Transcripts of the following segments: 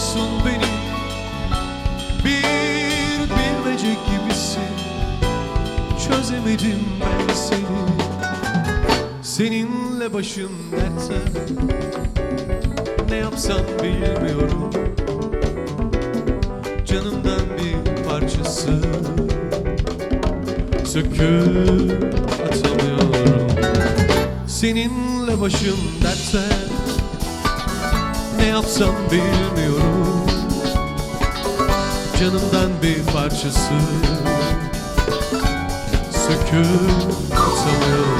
Avutuyorsun beni. Bir bilmece gibisin. Çözemedim ben seni. Seninle başım dertte. Ne yapsam bilmiyorum. Canımdan bir parçası. Söküp atamıyorum. Seninle başım dertte Ne yapsam bilmiyorum. Canımdan bir parçası. Söküp atamıyorum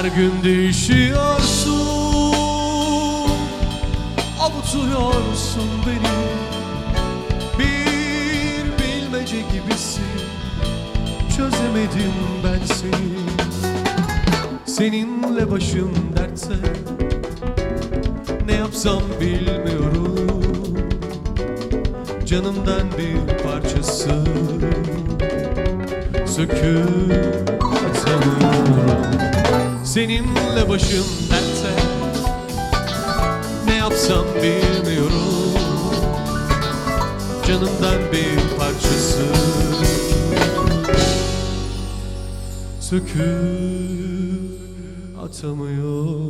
her gün değişiyorsun Avutuyorsun beni. Bir bilmece gibisin Çözemedim ben seni. Seninle başım dertte Ne yapsam bilmiyorum. Canımdan bir parçası Söküp atamıyorum Seninle başım dertte. Ne yapsam bilmiyorum. Canımdan bir parçası. Söküp atamıyorum